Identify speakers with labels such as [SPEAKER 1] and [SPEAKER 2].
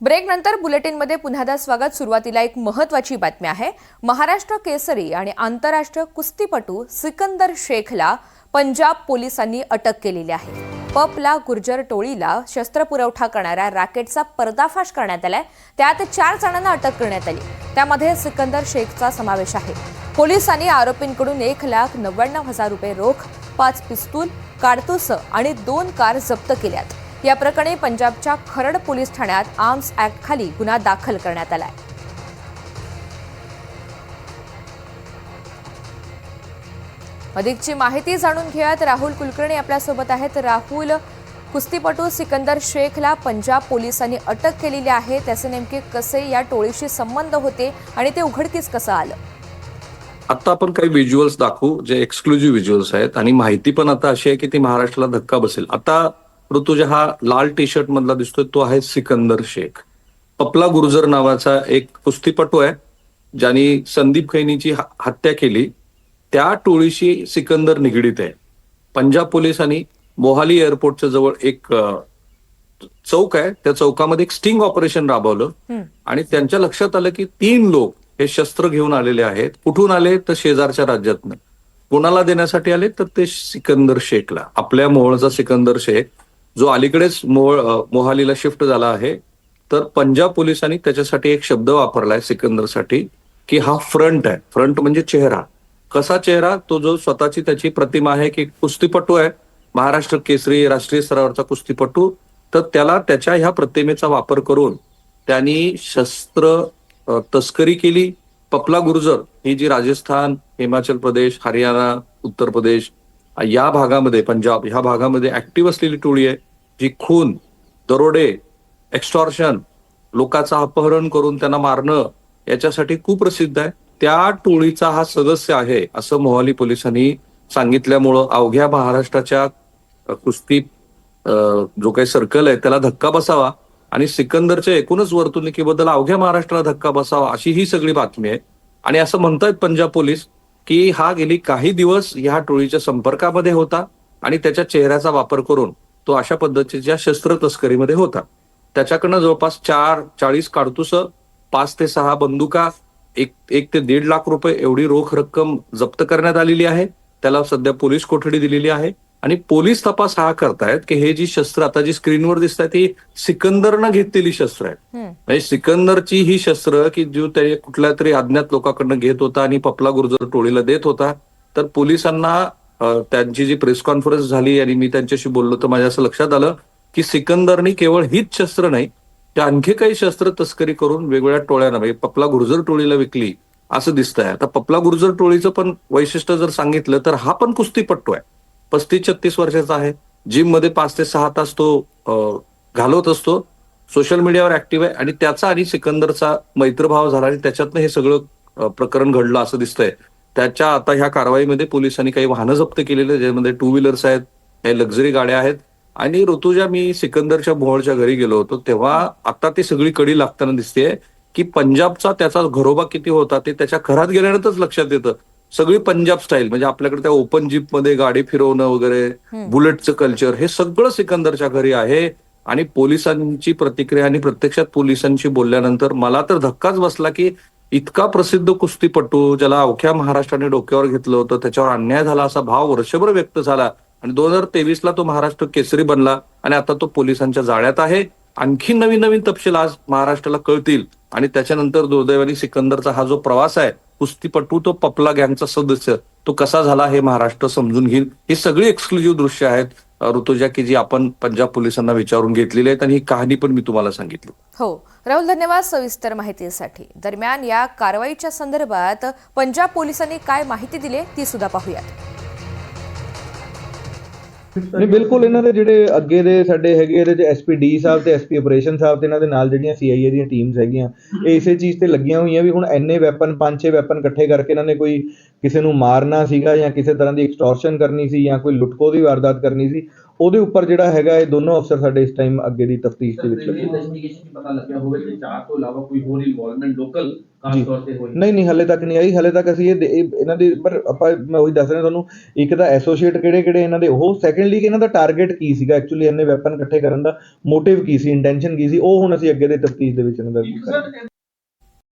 [SPEAKER 1] ब्रेकनंतर बुलेटिनमध्ये पुन्हादा स्वागत. सुरुवातीला एक महत्वाची बातमी आहे. महाराष्ट्र केसरी आणि आंतरराष्ट्रीय कुस्तीपटू सिकंदर शेखला पंजाब पोलिसांनी अटक केलेली आहे. पपला गुर्जर टोळीला शस्त्रपुरवठा करणाऱ्या रॅकेटचा पर्दाफाश करण्यात आलाय. त्यात चार जणांना अटक करण्यात आली. त्यामध्ये सिकंदर शेखचा समावेश आहे. पोलिसांनी आरोपींकडून एक लाख नव्याण्णव हजार रुपये रोख पाच पिस्तूल काडतुसं आणि दोन कार जप्त केल्यात. या प्रकरणी पंजाबच्या खरड पोलीस ठाण्यात आर्म्स ऍक्ट खाली गुन्हा दाखल करण्यात आलाय. अधिकची माहिती जाणून घेऊयात. राहुल कुलकर्णी आपल्यासोबत आहेत. राहुल कुस्तीपटू सिकंदर शेखला पंजाब पोलिसांनी अटक केलेली आहे. त्याचे नेमके कसे या टोळीशी संबंध होते आणि ते उघडकीस कसं आलं?
[SPEAKER 2] आता आपण काही व्हिज्युअल्स दाखवू जे एक्सक्लुझिव्ह व्हिज्युअल्स आहेत. आणि माहिती पण आता अशी आहे की ती महाराष्ट्राला धक्का बसेल. आता ऋतुजा हा लाल टी शर्ट मधला दिसतोय तो आहे सिकंदर शेख. पपला गुर्जर नावाचा एक कुस्तीपटू आहे ज्यांनी संदीप खैनीची हत्या केली. त्या टोळीशी सिकंदर निगडीत आहे. पंजाब पोलिसांनी मोहाली एअरपोर्टच्या जवळ एक चौक आहे. त्या चौकामध्ये एक स्टिंग ऑपरेशन राबवलं. आणि त्यांच्या लक्षात आलं की तीन लोक हे शस्त्र घेऊन आलेले आहेत. कुठून आले तर शेजारच्या राज्यातनं. कोणाला देण्यासाठी आले तर ते सिकंदर शेखला. आपल्या मोहळचा सिकंदर शेख जो अलीकडेच मो मोहालीला शिफ्ट झाला आहे तर पंजाब पोलिसांनी त्याच्यासाठी एक शब्द वापरलाय सिकंदरसाठी की हा फ्रंट आहे. फ्रंट म्हणजे चेहरा. कसा चेहरा? तो जो स्वतःची त्याची प्रतिमा आहे की कुस्तीपटू आहे. महाराष्ट्र केसरी राष्ट्रीय स्तरावरचा कुस्तीपटू. तर त्याला त्याच्या ह्या प्रतिमेचा वापर करून त्यांनी शस्त्र तस्करी केली. पपला गुर्जर ही जी राजस्थान हिमाचल प्रदेश हरियाणा उत्तर प्रदेश या भागामध्ये पंजाब ह्या भागामध्ये ऍक्टिव्ह असलेली टोळी आहे. जी खून दरोडे एक्स्टॉर्शन लोकांचं अपहरण करून त्यांना मारणं याच्यासाठी कुप्रसिद्ध आहे. त्या टोळीचा हा सदस्य आहे असं मोहाली पोलिसांनी सांगितल्यामुळं अवघ्या महाराष्ट्राच्या कुस्ती जो काही सर्कल आहे त्याला धक्का बसावा आणि सिकंदरच्या एकूणच वर्तणुकीबद्दल अवघ्या महाराष्ट्राला धक्का बसावा अशी ही सगळी बातमी आहे. आणि असं म्हणतायत पंजाब पोलीस की हा गेली काही दिवस ह्या टोळीच्या संपर्कामध्ये होता आणि त्याच्या चेहऱ्याचा वापर करून तो अशा पद्धतीच्या शस्त्र तस्करीमध्ये होता. त्याच्याकडनं जवळपास चार चाळीस काडतुस पाच ते सहा बंदुका एक एक ते दीड लाख रुपये एवढी रोख रक्कम जप्त करण्यात आलेली आहे. त्याला सध्या पोलीस कोठडी दिलेली आहे. आणि पोलीस तपास हा करतायत की हे जी शस्त्र आता जी स्क्रीनवर दिसत आहेत ती सिकंदरनं घेतलेली शस्त्र आहेत.
[SPEAKER 1] हं.
[SPEAKER 2] म्हणजे सिकंदरची ही शस्त्र की जो ते कुठल्या तरी अज्ञात लोकांकडनं घेत होता आणि पपला गुर्जर टोळीला देत होता तर पोलिसांना त्यांची जी प्रेस कॉन्फरन्स झाली आणि मी त्यांच्याशी बोललो तर माझ्या असं लक्षात आलं की सिकंदरनी केवळ हीच शस्त्र नाही ते आणखी काही शस्त्र तस्करी करून वेगवेगळ्या टोळ्यांना म्हणजे पपला गुर्जर टोळीला विकली असं दिसतंय. आता पपला गुर्जर टोळीचं पण वैशिष्ट्य जर सांगितलं तर हा पण कुस्तीपट्टू आहे. पस्तीस छत्तीस वर्षाचा आहे. जिममध्ये पाच ते सहा तास तो घालवत असतो. सोशल मीडियावर ऍक्टिव्ह आहे आणि त्याचा आणि सिकंदरचा मैत्रभाव झाला आणि त्याच्यातनं हे सगळं प्रकरण घडलं असं दिसतंय. त्याच्या आता ह्या कारवाईमध्ये पोलिसांनी काही वाहनं जप्त केलेले ज्यामध्ये टू व्हीलर्स आहेत काही लक्झरी गाड्या आहेत. आणि ऋतुजा मी सिकंदरच्या मोहोळच्या घरी गेलो होतो तेव्हा आता ती सगळी कडी लागताना दिसते की पंजाबचा त्याचा घरोबा किती होता ते त्याच्या घरात गेल्यानंतरच लक्षात येतं. सगळी पंजाब स्टाईल म्हणजे आपल्याकडे त्या ओपन जीपमध्ये गाडी फिरवणं वगैरे बुलेटचं कल्चर हे सगळं सिकंदरच्या घरी आहे. आणि पोलिसांची प्रतिक्रिया आणि प्रत्यक्षात पोलिसांशी बोलल्यानंतर मला तर धक्काच बसला की इतका प्रसिद्ध कुस्तीपटू ज्याला अवख्या महाराष्ट्राने डोक्यावर घेतलं होतं त्याच्यावर अन्याय झाला असा भाव वर्षभर व्यक्त झाला. आणि दोन हजार तेवीस ला तो महाराष्ट्र केसरी बनला आणि आता तो पोलिसांच्या जाळ्यात आहे. आणखी नवीन नवीन तपशील आज महाराष्ट्राला कळतील. आणि त्याच्यानंतर दुर्दैवानी सिकंदरचा हा जो प्रवास आहे कुस्तीपटू तो पपला गँगचा सदस्य. तो कसा झाला हे महाराष्ट्र समजून घेईल. ही सगळी एक्सक्लुझिव्ह दृश्य आहेत. ऋतुजा की जी आपण पंजाब पोलिसांना विचारून घेतलेली आहेत आणि ही कहाणी पण मी तुम्हाला सांगितली.
[SPEAKER 1] हो. राहुल धन्यवाद सविस्तर माहितीसाठी. दरम्यान या कारवाईच्या संदर्भात पंजाब पोलिसांनी काय माहिती दिली ती सुद्धा पाहूयात.
[SPEAKER 3] ਨਹੀਂ, ਬਿਲਕੁਲ ਇਹਨਾਂ ਦੇ ਜਿਹੜੇ ਅੱਗੇ ਦੇ ਸਾਡੇ ਹੈਗੇ, ਇਹਦੇ ਚ ਐਸਪੀਡੀ ਸਾਹਿਬ ਤੇ ਐਸਪੀ ਆਪਰੇਸ਼ਨ ਸਾਹਿਬ ਤੇ ਇਹਨਾਂ ਦੇ ਨਾਲ ਜਿਹੜੀਆਂ ਸੀਆਈਏ ਦੀਆਂ ਟੀਮਸ ਹੈਗੀਆਂ, ਇਹ ਇਸੇ ਚੀਜ਼ ਤੇ ਲੱਗੀਆਂ ਹੋਈਆਂ ਵੀ ਹੁਣ ਐਨੇ ਵੈਪਨ ਪੰਜ ਛੇ ਵੈਪਨ ਇਕੱਠੇ ਕਰਕੇ ਇਹਨਾਂ ਨੇ ਕੋਈ ਕਿਸੇ ਨੂੰ ਮਾਰਨਾ ਸੀਗਾ ਜਾਂ ਕਿਸੇ ਤਰ੍ਹਾਂ ਦੀ ਐਕਸਟੋਰਸ਼ਨ ਕਰਨੀ ਸੀ ਜਾਂ ਕੋਈ ਲੁੱਟਕੋ ਦੀ ਵਾਰਦਾਤ ਕਰਨੀ ਸੀ ਉਹਦੇ ਉੱਪਰ ਜਿਹੜਾ ਹੈਗਾ ਇਹ ਦੋਨੋਂ ਅਫਸਰ ਸਾਡੇ ਇਸ ਟਾਈਮ ਅੱਗੇ ਦੀ ਤਫਤੀਸ਼ ਦੇ ਵਿੱਚ ਲੱਗੇ। ਹੋਏ ਨੇ।
[SPEAKER 4] ਇਨਵੈਸਟੀਗੇਸ਼ਨ ਪਤਾ ਲੱਗਿਆ ਹੋਵੇ ਕਿ ਚਾਰ ਤੋਂ ਇਲਾਵਾ ਕੋਈ ਹੋਰ ਇਨਵੋਲਵਮੈਂਟ ਲੋਕਲ। ਖਾਸ ਤੌਰ ਤੇ ਹੋਈ।
[SPEAKER 3] ਨਹੀਂ ਨਹੀਂ ਹਲੇ ਤੱਕ ਨਹੀਂ ਆਈ। ਹਲੇ ਤੱਕ ਅਸੀਂ ਇਹ ਇਹਨਾਂ ਦੇ ਪਰ ਆਪਾਂ ਮੈਂ ਉਹੀ ਦੱਸ ਰਿਹਾ ਤੁਹਾਨੂੰ ਇੱਕ ਤਾਂ ਐਸੋਸੀਏਟ ਕਿਹੜੇ ਕਿਹੜੇ ਇਹਨਾਂ ਦੇ ਉਹ ਸੈਕੰਡਲੀ ਕਿ ਇਹਨਾਂ ਦਾ ਟਾਰਗੇਟ ਕੀ ਸੀਗਾ? ਐਕਚੁਅਲੀ ਇਹਨੇ ਵੈਪਨ ਇਕੱਠੇ ਕਰਨ ਦਾ ਮੋਟਿਵ ਕੀ ਸੀ? ਇੰਟੈਂਸ਼ਨ ਕੀ ਸੀ? ਉਹ ਹੁਣ ਅਸੀਂ ਅੱਗੇ ਦੇ ਤਫਤੀਸ਼ ਦੇ ਵਿੱਚ ਇਹਨਾਂ ਦਾ